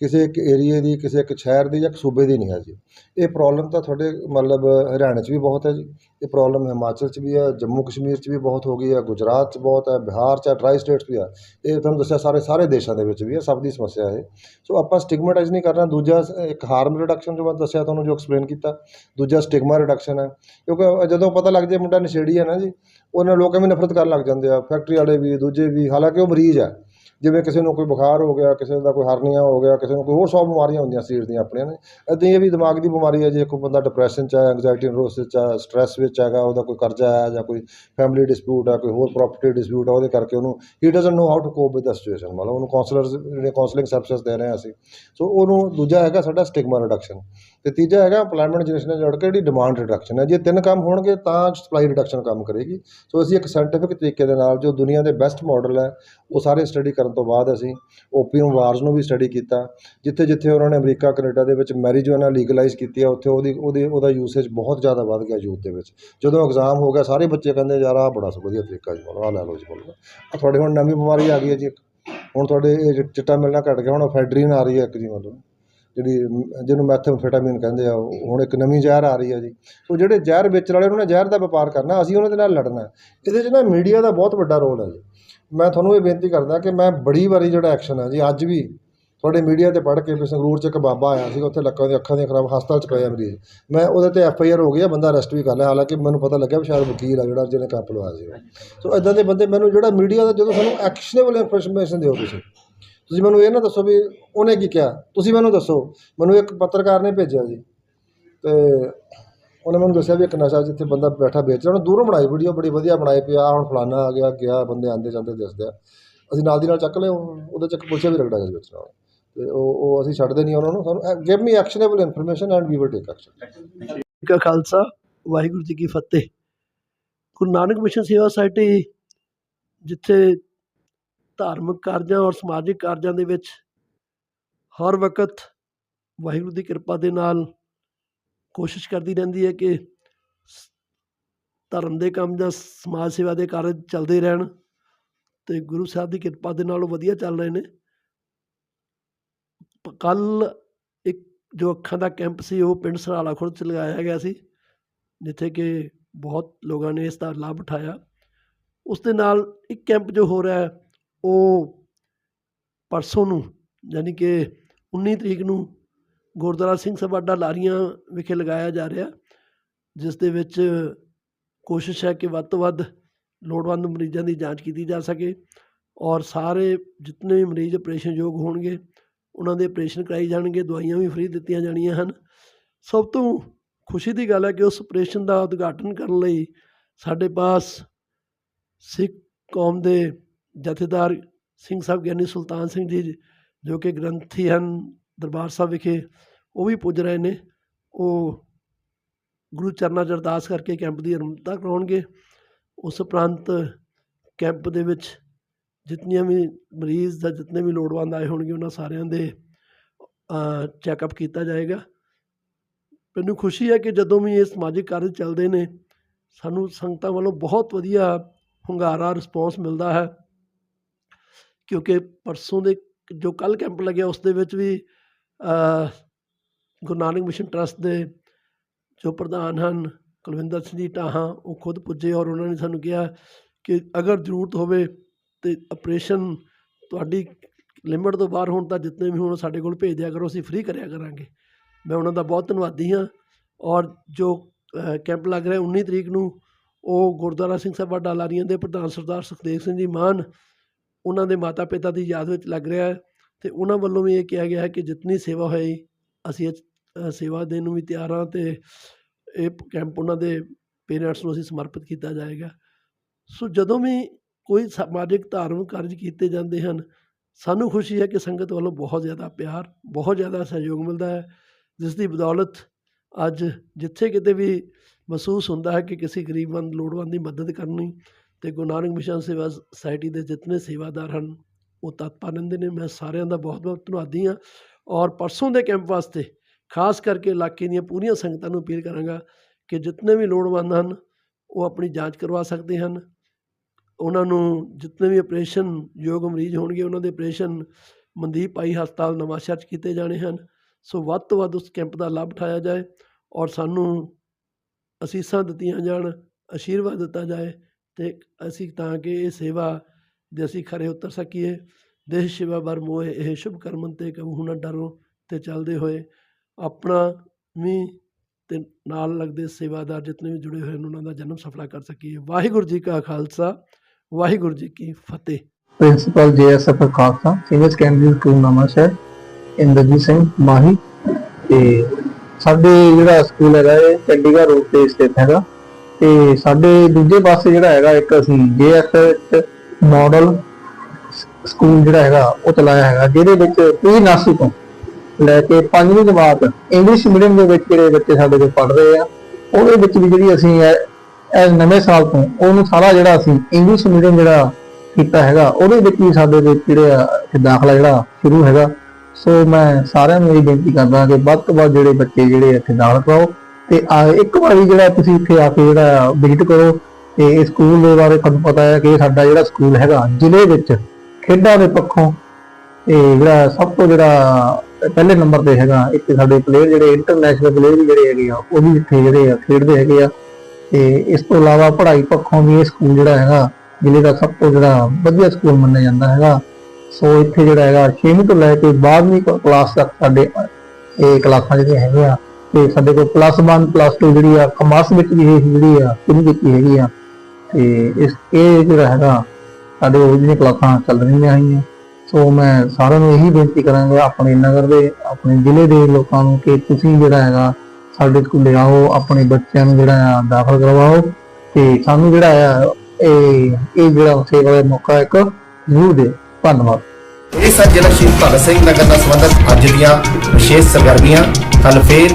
C: ਕਿਸੇ ਇੱਕ ਏਰੀਏ ਦੀ, ਕਿਸੇ ਇੱਕ ਸ਼ਹਿਰ ਦੀ ਜਾਂ ਇੱਕ ਸੂਬੇ ਦੀ ਨਹੀਂ ਹੈ ਜੀ। ਇਹ ਪ੍ਰੋਬਲਮ ਤਾਂ ਤੁਹਾਡੇ ਮਤਲਬ ਹਰਿਆਣੇ 'ਚ ਵੀ ਬਹੁਤ ਹੈ ਜੀ। ਇਹ ਪ੍ਰੋਬਲਮ ਹਿਮਾਚਲ 'ਚ ਵੀ ਹੈ, ਜੰਮੂ ਕਸ਼ਮੀਰ 'ਚ ਵੀ ਬਹੁਤ ਹੋ ਗਈ ਹੈ, ਗੁਜਰਾਤ 'ਚ ਬਹੁਤ ਹੈ, ਬਿਹਾਰ 'ਚ ਹੈ ਟਰਾਈ ਸਟੇਟਸ ਵੀ ਆ ਇਹ ਤੁਹਾਨੂੰ ਦੱਸਿਆ ਸਾਰੇ ਸਾਰੇ ਦੇਸ਼ਾਂ ਦੇ ਵਿੱਚ ਵੀ ਹੈ, ਸਭ ਦੀ ਸਮੱਸਿਆ ਇਹ। ਸੋ ਆਪਾਂ ਸਟਿਗਮਾਟਾਈਜ਼ ਨਹੀਂ ਕਰਨਾ। ਦੂਜਾ ਇੱਕ ਹਾਰਮ ਰਿਡਕਸ਼ਨ ਜੋ ਮੈਂ ਦੱਸਿਆ ਤੁਹਾਨੂੰ ਜੋ ਐਕਸਪਲੇਨ ਕੀਤਾ, ਦੂਜਾ ਸਟਿਗਮਾ ਰਿਡਕਸ਼ਨ ਹੈ। ਕਿਉਂਕਿ ਜਦੋਂ ਪਤਾ ਲੱਗ ਜਾਏ ਮੁੰਡਾ ਨਸ਼ੇੜੀ ਹੈ ਨਾ ਜੀ, ਉਹਨਾਂ ਲੋਕਾਂ ਵੀ ਨਫ਼ਰਤ ਕਰਨ ਲੱਗ ਜਾਂਦੇ ਆ। ਫੈਕਟਰੀ ਵਾਲੇ ਵੀ, ਦੂਜੇ ਵੀ, ਹਾਲਾਂਕਿ ਉਹ ਮਰੀਜ਼ ਹੈ। ਜਿਵੇਂ ਕਿਸੇ ਨੂੰ ਕੋਈ ਬੁਖਾਰ ਹੋ ਗਿਆ, ਕਿਸੇ ਦਾ ਕੋਈ ਹਰਨੀਆ ਹੋ ਗਿਆ, ਕਿਸੇ ਨੂੰ ਕੋਈ ਹੋਰ ਸੌ ਬਿਮਾਰੀਆਂ ਹੁੰਦੀਆਂ ਸਰੀਰ ਦੀਆਂ ਆਪਣੀਆਂ ਨੇ ਇੱਦਾਂ ਹੀ ਇਹ ਵੀ ਦਿਮਾਗ ਦੀ ਬਿਮਾਰੀ ਹੈ ਜੇ ਕੋਈ ਬੰਦਾ ਡਿਪਰੈਸ਼ਨ 'ਚ ਹੈ ਐਂਗਜ਼ਾਇਟੀ ਨਰੋਸਿਸ 'ਚ ਹੈ ਸਟ੍ਰੈਸ ਵਿੱਚ ਹੈਗਾ, ਉਹਦਾ ਕੋਈ ਕਰਜ਼ਾ ਹੈ ਜਾਂ ਕੋਈ ਫੈਮਿਲੀ ਡਿਸਪਿਊਟ ਹੈ, ਕੋਈ ਹੋਰ ਪ੍ਰੋਪਰਟੀ ਡਿਸਪਿਊਟ ਹੈ, ਉਹਦੇ ਕਰਕੇ ਉਹਨੂੰ ਹੀ doesn't know how to cope with the situation ਮਤਲਬ ਉਹਨੂੰ ਕਾਉਂਸਲਰਸ ਜਿਹੜੇ ਕਾਉਂਸਲਿੰਗ ਸਰਵਿਸਿਜ਼ ਦੇ ਰਹੇ ਹਾਂ ਅਸੀਂ ਸੋ ਉਹਨੂੰ ਦੂਜਾ ਹੈਗਾ ਸਾਡਾ ਸਟਿਗਮਾ ਰਿਡਕਸ਼ਨ ਤੇ ਤੀਜਾ ਹੈਗਾ EMPLOYMENT ਜਨਰੇਸ਼ਨ ਨਾਲ ਜੁੜ ਕੇ ਜਿਹੜੀ ਡਿਮਾਂਡ ਰਿਡਕਸ਼ਨ ਹੈ। ਜੇ ਤਿੰਨ ਕੰਮ ਹੋਣਗੇ, ਤਾਂ ਸਪਲਾਈ ਰਿਡਕਸ਼ਨ ਕੰਮ ਕਰੇਗੀ। ਸੋ ਅਸੀਂ ਇੱਕ ਸਾਇੰਟੀਫਿਕ ਤਰੀਕੇ ਦੇ ਨਾਲ ਜੋ ਦੁਨੀਆ ਦੇ ਬੈਸਟ ਮਾਡਲ ਹੈ, ਉਹ ਸਾਰੇ ਸਟੱਡੀ ਕਰਨ ਤੋਂ ਬਾਅਦ ਅਸੀਂ ਓਪੀਅਮ ਵਾਰਸ ਨੂੰ ਵੀ ਸਟੱਡੀ ਕੀਤਾ। ਜਿੱਥੇ ਜਿੱਥੇ ਉਹਨਾਂ ਨੇ ਅਮਰੀਕਾ, ਕੈਨੇਡਾ ਦੇ ਵਿੱਚ ਮੈਰੀਜੁਆਨਾ ਲੀਗਲਾਈਜ਼ ਕੀਤੀ ਆ ਉੱਥੇ ਉਹਦੀ ਉਹਦੀ, ਉਹਦਾ ਯੂਸੇਜ ਬਹੁਤ ਜ਼ਿਆਦਾ ਵੱਧ ਗਿਆ ਯੂਥ ਦੇ ਵਿੱਚ। ਜਦੋਂ ਐਗਜ਼ਾਮ ਹੋ ਗਿਆ, ਸਾਰੇ ਬੱਚੇ ਕਹਿੰਦੇ, ਯਾਰ ਆ ਬੜਾ ਵਧੀਆ ਤਰੀਕਾ ਜੀ ਬੋਲੋ ਆ ਲੈ ਲਓ ਜੀ ਬੋਲੋ। ਆਹ ਤੁਹਾਡੇ ਹੁਣ ਨਵੀਂ ਬਿਮਾਰੀ ਆ ਗਈ ਹੈ ਜੀ। ਇੱਕ ਹੁਣ ਤੁਹਾਡੇ ਇਹ ਚਿੱਟਾ ਮਿਲਣਾ ਘਟ ਗਿਆ, ਹੁਣ ਫੈਡਰੀਨ ਆ ਰਹੀ ਹੈ ਇੱਕ ਜੀ ਮਤਲਬ। ਜਿਹੜੀ ਮ- ਜਿਹਨੂੰ ਮੈਥਾਮਫੈਟਾਮੀਨ ਕਹਿੰਦੇ ਆ, ਉਹ ਹੁਣ ਇੱਕ ਨਵੀਂ ਜ਼ਹਿਰ ਆ ਰਹੀ ਹੈ ਜੀ। ਸੋ ਜਿਹੜੇ ਜ਼ਹਿਰ ਵੇਚਣ ਵਾਲੇ, ਉਹਨਾਂ ਨੇ ਜ਼ਹਿਰ ਦਾ ਵਪਾਰ ਕਰਨਾ, ਅਸੀਂ ਉਹਨਾਂ ਦੇ ਨਾਲ ਲੜਨਾ। ਇਹਦੇ 'ਚ ਨਾ ਮੀਡੀਆ ਦਾ ਬਹੁਤ ਵੱਡਾ ਰੋਲ ਹੈ ਜੀ। ਮੈਂ ਤੁਹਾਨੂੰ ਇਹ ਬੇਨਤੀ ਕਰਦਾ ਕਿ ਮੈਂ ਬੜੀ ਵਾਰੀ ਜਿਹੜਾ ਐਕਸ਼ਨ ਹੈ ਜੀ, ਅੱਜ ਵੀ ਤੁਹਾਡੇ ਮੀਡੀਆ ਤੇ ਪੜ੍ਹ ਕੇ ਵੀ ਸੰਗਰੂਰ 'ਚ ਇੱਕ ਬਾਬਾ ਆਇਆ ਸੀ ਉੱਥੇ ਲੱਕਾਂ ਦੀਆਂ ਅੱਖਾਂ ਦੀਆਂ ਖਰਾਬ ਹਸਪਤਾਲ 'ਚ ਪਿਆ ਮਰੀਜ਼ ਮੈਂ ਉਹਦੇ ਤੇ ਐਫ ਆਈ ਆਰ ਹੋ ਗਈ ਹੈ ਬੰਦਾ ਅਰੈਸਟ ਵੀ ਕਰ ਲਿਆ। ਹਾਲਾਂਕਿ ਮੈਨੂੰ ਪਤਾ ਲੱਗਿਆ ਵੀ ਸ਼ਾਇਦ ਵਕੀਲ ਆ ਜਿਹੜਾ, ਜਿਹਨੇ ਕੱਪ ਲਵਾਇਆ ਸੀ ਸੋ ਇਦਾਂ ਦੇ ਬੰਦੇ ਮੈਨੂੰ ਜਿਹੜਾ ਮੀਡੀਆ ਦਾ ਜਦੋਂ ਸਾਨੂੰ ਐਕਸ਼ਨੇਬਲ ਇਨਫੋਰਮੇਸ਼ਨ ਦਿਓ ਤੁਸੀਂ ਤੁਸੀਂ ਮੈਨੂੰ ਇਹ ਨਾ ਦੱਸੋ ਵੀ ਉਹਨੇ ਕੀ ਕਿਹਾ? ਤੁਸੀਂ ਮੈਨੂੰ ਦੱਸੋ। ਮੈਨੂੰ ਇੱਕ ਪੱਤਰਕਾਰ ਨੇ ਭੇਜਿਆ ਜੀ। ਤੇ ਉਹਨੇ ਮੈਨੂੰ ਦੱਸਿਆ ਵੀ ਇੱਕ ਨਸ਼ਾ ਜਿੱਥੇ ਬੰਦਾ ਬੈਠਾ ਵੇਚ ਰਿਹਾ। ਉਹਨੇ ਦੂਰੋਂ ਬਣਾਈ ਵੀਡੀਓ ਬੜੀ ਵਧੀਆ ਬਣਾਈ ਪਿਆ ਹੁਣ ਫਲਾਨਾ ਆ ਗਿਆ ਗਿਆ, ਬੰਦੇ ਆਂਦੇ ਜਾਂਦੇ ਦਿਸਦੇ ਆ। ਅਸੀਂ ਨਾਲ ਦੀ ਨਾਲ ਚੱਕ ਲਏ ਉਹਦੇ ਚੱਕ ਪੁੱਛਿਆ ਵੀ ਰਗੜਾ ਗਿਆ ਵਿੱਚ ਨਾਲ। ਤੇ ਉਹ ਉਹ ਅਸੀਂ ਛੱਡਦੇ ਨਹੀਂ ਉਹਨਾਂ ਨੂੰ। ਸਾਨੂੰ give me actionable information and we will take action
G: ਕਾ ਖਾਲਸਾ, ਵਾਹਿਗੁਰੂ ਜੀ ਕੀ ਫਤਿਹ। ਗੁਰੂ ਨਾਨਕ ਮਿਸ਼ਨ ਸੇਵਾ ਸੁਸਾਇਟੀ ਜਿੱਥੇ ਧਾਰਮਿਕ ਕਾਰਜਾਂ ਔਰ ਸਮਾਜਿਕ ਕਾਰਜਾਂ ਦੇ ਵਿੱਚ ਹਰ ਵਕਤ ਵਾਹਿਗੁਰੂ ਦੀ ਕਿਰਪਾ ਦੇ ਨਾਲ ਕੋਸ਼ਿਸ਼ ਕਰਦੀ ਰਹਿੰਦੀ ਹੈ ਕਿ ਸ- ਧਰਮ ਦੇ ਕੰਮ ਜਾਂ ਸਮਾਜ ਸੇਵਾ ਦੇ ਕਾਰਜ ਚੱਲਦੇ ਰਹਿਣ ਤੇ ਗੁਰੂ ਸਾਹਿਬ ਦੀ ਕਿਰਪਾ ਦੇ ਨਾਲ ਉਹ ਵਧੀਆ ਚੱਲ ਰਹੇ ਨੇ। ਕੱਲ ਇੱਕ ਜੋ ਅੱਖਾਂ ਦਾ ਕੈਂਪ ਸੀ ਉਹ ਪਿੰਡ ਸਰਾਲਾ ਖੁਰਦ ਚ ਲਗਾਇਆ ਗਿਆ ਸੀ, ਜਿੱਥੇ ਕਿ ਬਹੁਤ ਲੋਕਾਂ ਨੇ ਇਸ ਦਾ ਲਾਭ ਉਠਾਇਆ। ਉਸ ਦੇ ਨਾਲ ਇੱਕ ਕੈਂਪ ਜੋ ਹੋ ਰਿਹਾ ਹੈ ਉਹ ਪਰਸੋਂ ਨੂੰ, ਯਾਨੀ ਕਿ 19 ਤਰੀਕ ਨੂੰ ਗੁਰਦੁਆਰਾ ਸਿੰਘ ਸਭਾ ਅੱਡਾ ਲਾਰੀਆਂ ਵਿਖੇ ਲਗਾਇਆ ਜਾ ਰਿਹਾ, ਜਿਸ ਦੇ ਵਿੱਚ ਕੋਸ਼ਿਸ਼ ਹੈ ਕਿ ਵੱਧ ਤੋਂ ਵੱਧ ਲੋੜਵੰਦ ਮਰੀਜ਼ਾਂ ਦੀ ਜਾਂਚ ਕੀਤੀ ਜਾ ਸਕੇ ਔਰ ਸਾਰੇ ਜਿਤਨੇ ਵੀ ਮਰੀਜ਼ ਆਪਰੇਸ਼ਨ ਯੋਗ ਹੋਣਗੇ, ਉਹਨਾਂ ਦੇ ਆਪਰੇਸ਼ਨ ਕਰਾਈ ਜਾਣਗੇ, ਦਵਾਈਆਂ ਵੀ ਫ੍ਰੀ ਦਿੱਤੀਆਂ ਜਾਣੀਆਂ ਹਨ। ਸਭ ਤੋਂ ਖੁਸ਼ੀ ਦੀ ਗੱਲ ਹੈ ਕਿ ਉਸ ਆਪਰੇਸ਼ਨ ਦਾ ਉਦਘਾਟਨ ਕਰਨ ਲਈ ਸਾਡੇ ਪਾਸ ਸਿੱਖ ਕੌਮ ਦੇ ਜਥੇਦਾਰ ਸਿੰਘ ਸਾਹਿਬ ਗਿਆਨੀ ਸੁਲਤਾਨ ਸਿੰਘ ਜੀ ਜੋ ਕਿ ਗ੍ਰੰਥੀ ਹਨ ਦਰਬਾਰ ਸਾਹਿਬ ਵਿਖੇ, ਉਹ ਵੀ ਪੁੱਜ ਰਹੇ ਨੇ। ਉਹ ਗੁਰੂ ਚਰਨਾਂ 'ਚ ਅਰਦਾਸ ਕਰਕੇ ਕੈਂਪ ਦੀ ਅਰੰਭਤਾ ਕਰਾਉਣਗੇ। ਉਸ ਉਪਰੰਤ ਕੈਂਪ ਦੇ ਵਿੱਚ ਜਿਤਨੀਆਂ ਵੀ ਮਰੀਜ਼ ਜਾਂ ਜਿਤਨੇ ਵੀ ਲੋੜਵੰਦ ਆਏ ਹੋਣਗੇ, ਉਹਨਾਂ ਸਾਰਿਆਂ ਦੇ ਚੈੱਕਅਪ ਕੀਤਾ ਜਾਏਗਾ। ਮੈਨੂੰ ਖੁਸ਼ੀ ਹੈ ਕਿ ਜਦੋਂ ਵੀ ਇਹ ਸਮਾਜਿਕ ਕਾਰਜ ਚੱਲਦੇ ਨੇ, ਸਾਨੂੰ ਸੰਗਤਾਂ ਵੱਲੋਂ ਬਹੁਤ ਵਧੀਆ ਹੁੰਗਾਰਾ ਰਿਸਪੌਂਸ ਮਿਲਦਾ ਹੈ। ਕਿਉਂਕਿ ਪਰਸੋਂ ਦੇ ਜੋ ਕੱਲ ਕੈਂਪ ਲੱਗਿਆ, ਉਸ ਦੇ ਵਿੱਚ ਵੀ ਗੁਰੂ ਨਾਨਕ ਮਿਸ਼ਨ ਟਰਸਟ ਦੇ ਜੋ ਪ੍ਰਧਾਨ ਹਨ, ਕੁਲਵਿੰਦਰ ਸਿੰਘ ਜੀ ਟਾਹਾਂ, ਉਹ ਖੁਦ ਪੁੱਜੇ ਔਰ ਉਹਨਾਂ ਨੇ ਸਾਨੂੰ ਕਿਹਾ ਕਿ ਅਗਰ ਜ਼ਰੂਰਤ ਹੋਵੇ ਤੇ ਆਪਰੇਸ਼ਨ ਤੁਹਾਡੀ ਲਿਮਟ ਤੋਂ ਬਾਹਰ ਹੋਣ ਤਾਂ ਜਿੰਨੇ ਵੀ ਹੋਣ ਸਾਡੇ ਕੋਲ ਭੇਜ ਦਿਆ ਕਰੋ, ਅਸੀਂ ਫ੍ਰੀ ਕਰਿਆ ਕਰਾਂਗੇ। ਮੈਂ ਉਹਨਾਂ ਦਾ ਬਹੁਤ ਧੰਨਵਾਦੀ ਹਾਂ ਔਰ ਜੋ ਕੈਂਪ ਲੱਗ ਰਿਹਾ 19 ਤਰੀਕ ਨੂੰ, ਉਹ ਗੁਰਦੁਆਰਾ ਸਿੰਘ ਸਭਾ ਡਾਲਾਰੀਆਂ ਦੇ ਪ੍ਰਧਾਨ ਸਰਦਾਰ ਸੁਖਦੇਵ ਸਿੰਘ ਜੀ ਮਾਨ ਉਹਨਾਂ ਦੇ ਮਾਤਾ ਪਿਤਾ ਦੀ ਯਾਦ ਵਿੱਚ ਲੱਗ ਰਿਹਾ ਹੈ ਤੇ ਉਹਨਾਂ ਵੱਲੋਂ ਵੀ ਇਹ ਕਿਹਾ ਗਿਆ ਹੈ ਕਿ ਜਿਤਨੀ ਸੇਵਾ ਹੋਈ, ਅਸੀਂ ਇਹ ਸੇਵਾ ਦੇਣ ਨੂੰ ਵੀ ਤਿਆਰ ਹਾਂ ਅਤੇ ਇਹ ਕੈਂਪ ਉਹਨਾਂ ਦੇ ਪੇਰੈਂਟਸ ਨੂੰ ਅਸੀਂ ਸਮਰਪਿਤ ਕੀਤਾ ਜਾਏਗਾ। ਸੋ ਜਦੋਂ ਵੀ ਕੋਈ ਸਮਾਜਿਕ ਧਾਰਮਿਕ ਕਾਰਜ ਕੀਤੇ ਜਾਂਦੇ ਹਨ, ਸਾਨੂੰ ਖੁਸ਼ੀ ਹੈ ਕਿ ਸੰਗਤ ਵੱਲੋਂ ਬਹੁਤ ਜ਼ਿਆਦਾ ਪਿਆਰ, ਬਹੁਤ ਜ਼ਿਆਦਾ ਸਹਿਯੋਗ ਮਿਲਦਾ ਹੈ, ਜਿਸ ਦੀ ਬਦੌਲਤ ਅੱਜ ਜਿੱਥੇ ਕਿਤੇ ਵੀ ਮਹਿਸੂਸ ਹੁੰਦਾ ਹੈ ਕਿ ਕਿਸੇ ਗਰੀਬਵੰਦ ਲੋੜਵੰਦ ਦੀ ਮਦਦ ਕਰਨੀ ਅਤੇ ਗੁਰੂ ਨਾਨਕ ਮਿਸ਼ਨ ਸੇਵਾ ਸੁਸਾਇਟੀ ਦੇ ਜਿਤਨੇ ਸੇਵਾਦਾਰ ਹਨ, ਉਹ ਤਤਪਰ ਰਹਿੰਦੇ ਨੇ, ਮੈਂ ਸਾਰਿਆਂ ਦਾ ਬਹੁਤ ਬਹੁਤ ਧੰਨਵਾਦੀ ਹਾਂ ਔਰ ਪਰਸੋਂ ਦੇ ਕੈਂਪ ਵਾਸਤੇ ਖਾਸ ਕਰਕੇ ਇਲਾਕੇ ਦੀਆਂ ਪੂਰੀਆਂ ਸੰਗਤਾਂ ਨੂੰ ਅਪੀਲ ਕਰਾਂਗਾ ਕਿ ਜਿਤਨੇ ਵੀ ਲੋੜਵੰਦ ਹਨ, ਉਹ ਆਪਣੀ ਜਾਂਚ ਕਰਵਾ ਸਕਦੇ ਹਨ। ਉਹਨਾਂ ਨੂੰ ਜਿਤਨੇ ਵੀ ਆਪਰੇਸ਼ਨ ਯੋਗ ਮਰੀਜ਼ ਹੋਣਗੇ, ਉਹਨਾਂ ਦੇ ਆਪਰੇਸ਼ਨ ਮਨਦੀਪ ਆਈ ਹਸਪਤਾਲ ਨਵਾਂਸ਼ਹਿਰ 'ਚ ਕੀਤੇ ਜਾਣੇ ਹਨ। ਸੋ ਵੱਧ ਤੋਂ ਵੱਧ ਉਸ ਕੈਂਪ ਦਾ ਲਾਭ ਉਠਾਇਆ ਜਾਏ ਔਰ ਸਾਨੂੰ ਅਸੀਸਾਂ ਦਿੱਤੀਆਂ ਜਾਣ ਆਸ਼ੀਰਵਾਦ ਦਿੱਤਾ ਜਾਏ। ਤੇ ਅਸੀਂ ਤਾਂ ਕਿ ਇਹ ਸੇਵਾ ਦੇ ਅਸੀਂ ਖਰੇ ਉਤਰ ਸਕੀਏ। ਦੇਸ਼ ਸੇਵਾ ਬਰ ਮੋਏ ਇਹ ਸ਼ੁਭ ਕਰਮਨ ਤੇ ਕਬਹੂ ਨਾ ਡਰੋ ਤੇ ਚੱਲਦੇ ਹੋਏ ਆਪਣਾ ਵੀ ਤੇ ਨਾਲ ਲੱਗਦੇ ਸੇਵਾਦਾਰ ਜਿਤਨੇ ਵੀ ਜੁੜੇ ਹੋਏ ਹਨ ਉਹਨਾਂ ਦਾ ਜਨਮ ਸਫਲਾ ਕਰ ਸਕੀਏ। ਵਾਹਿਗੁਰੂ ਜੀ ਕਾ ਖਾਲਸਾ, ਵਾਹਿਗੁਰੂ ਜੀ ਕੀ ਫਤਿਹ।
H: Principal JSF Khalsa, senior secondary school Nawanshahr Inderjit Singh Mahi ਤੇ ਸਾਡੇ ਜਿਹੜਾ ਸਕੂਲ ਹੈਗਾ ਇਹ ਚੰਡੀਗੜ੍ਹ ਰੋਡ ਤੇ ਸਥਿਤ ਹੈਗਾ। ਤੇ ਸਾਡੇ ਦੂਜੇ ਪਾਸੇ ਜਿਹੜਾ ਹੈਗਾ ਇੱਕ ਅਸੀਂ ਜੇਐਸਐਫ ਮਾਡਲ ਸਕੂਲ ਜਿਹੜਾ ਹੈਗਾ, ਉਹ ਚਲਾਇਆ ਹੈਗਾ, ਜਿਹਦੇ ਵਿੱਚ ਪੀ ਨਰਸਰੀ ਤੋਂ ਲੈ ਕੇ ਪੰਜਵੀਂ ਜਮਾਤ ਇੰਗਲਿਸ਼ ਮੀਡੀਅਮ ਦੇ ਵਿੱਚ ਜਿਹੜੇ ਬੱਚੇ ਸਾਡੇ ਕੋਲ ਪੜ੍ਹ ਰਹੇ ਆ, ਉਹਦੇ ਵਿੱਚ ਵੀ ਜਿਹੜੀ ਅਸੀਂ ਇਹ ਨਵੇਂ ਸਾਲ ਤੋਂ ਉਹਨੂੰ ਸਾਰਾ ਜਿਹੜਾ ਅਸੀਂ ਇੰਗਲਿਸ਼ ਮੀਡੀਅਮ ਜਿਹੜਾ ਕੀਤਾ ਹੈਗਾ, ਉਹਦੇ ਵਿੱਚ ਵੀ ਸਾਡੇ ਦੇ ਜਿਹੜੇ ਆ ਇੱਥੇ ਦਾਖਲਾ ਜਿਹੜਾ ਸ਼ੁਰੂ ਹੈਗਾ। ਸੋ ਮੈਂ ਸਾਰਿਆਂ ਨੂੰ ਇਹ ਬੇਨਤੀ ਕਰਦਾ ਕਿ ਵੱਧ ਤੋਂ ਵੱਧ ਜਿਹੜੇ ਬੱਚੇ ਜਿਹੜੇ ਇੱਥੇ ਦਾਖਲ ਕਰਾਓ ਤੇ ਆ ਇੱਕ ਵਾਰੀ ਜਿਹੜਾ ਤੁਸੀਂ ਇੱਥੇ ਆ ਕੇ ਜਿਹੜਾ ਵਿਜ਼ਿਟ ਕਰੋ ਤੇ ਇਹ ਸਕੂਲ ਦੇ ਬਾਰੇ ਤੁਹਾਨੂੰ ਪਤਾ ਹੈ ਕਿ ਸਾਡਾ ਜਿਹੜਾ ਸਕੂਲ ਹੈਗਾ, ਜ਼ਿਲ੍ਹੇ ਵਿੱਚ ਖੇਡਾਂ ਦੇ ਪੱਖੋਂ ਇਹ ਜਿਹੜਾ ਸਭ ਤੋਂ ਜਿਹੜਾ ਪਹਿਲੇ ਨੰਬਰ ਤੇ ਹੈਗਾ, ਇੱਕ ਸਾਡੇ ਪਲੇਅਰ ਜਿਹੜੇ ਇੰਟਰਨੈਸ਼ਨਲ ਪਲੇਅਰ ਵੀ ਜਿਹੜੇ ਹੈਗੇ ਆ, ਉਹ ਵੀ ਇੱਥੇ ਜਿਹੜੇ ਆ ਖੇਡਦੇ ਹੈਗੇ ਆ। ਤੇ ਇਸ ਤੋਂ ਇਲਾਵਾ ਪੜ੍ਹਾਈ ਪੱਖੋਂ ਵੀ ਇਹ ਸਕੂਲ ਜਿਹੜਾ ਹੈਗਾ, ਜ਼ਿਲ੍ਹੇ ਦਾ ਸਭ ਤੋਂ ਜਿਹੜਾ ਵਧੀਆ ਸਕੂਲ ਮੰਨਿਆ ਜਾਂਦਾ ਹੈਗਾ। ਸੋ ਇੱਥੇ ਜਿਹੜਾ ਹੈਗਾ 6ਵੀਂ ਤੋਂ ਲੈ ਕੇ 12ਵੀਂ ਕਲਾਸ ਤੱਕ ਸਾਡੇ ਇਹ ਕਲਾਸਾਂ ਜਿਹੜੀਆਂ ਹੈਗੀਆਂ ਤੇ ਸਾਡੇ ਕੋਲ ਪਲੱਸ 1 ਪਲੱਸ 2 ਜਿਹੜੀ ਆ ਕਮਰਸ ਵਿੱਚ ਵੀ ਇਹ ਜਿਹੜੀ ਆ ਸ਼ੁਰੂ ਕੀਤੀ ਹੈਗੀ ਆ। ਤੇ ਇਸ, ਇਹ ਜਿਹੜਾ ਹੈਗਾ, ਸਾਡੇ ਉਹ ਜਿਹੜੀਆਂ ਕਲਾਸਾਂ ਚੱਲ ਰਹੀਆਂ ਹੈਗੀਆਂ। ਸੋ ਮੈਂ ਸਾਰਿਆਂ ਨੂੰ ਇਹੀ ਬੇਨਤੀ ਕਰਾਂਗਾ, ਆਪਣੇ ਨਗਰ ਦੇ, ਆਪਣੇ ਜ਼ਿਲ੍ਹੇ ਦੇ ਲੋਕਾਂ ਨੂੰ ਕਿ ਤੁਸੀਂ ਜਿਹੜਾ ਹੈਗਾ, ਸਾਡੇ ਸਕੂਲੇ ਆਓ ਆਪਣੇ ਬੱਚਿਆਂ ਨੂੰ ਜਿਹੜਾ ਆ, ਦਾਖਲ ਕਰਵਾਓ। ਤੇ ਸਾਨੂੰ ਜਿਹੜਾ ਆ, ਇਹ ਇਹ ਜਿਹੜਾ ਸੇਵਾ ਦਾ ਮੌਕਾ ਇੱਕ ਜ਼ਰੂਰ ਦੇ ਧੰਨਵਾਦ।
I: ਇਹ ਸਨ ਜ਼ਿਲ੍ਹਾ ਸ਼ਹੀਦ ਭਗਤ ਸਿੰਘ ਨਗਰ ਨਾਲ ਸੰਬੰਧਿਤ ਅੱਜ ਦੀਆਂ ਵਿਸ਼ੇਸ਼ ਸਰਗਰਮੀਆਂ ਕੱਲ ਫੇਰ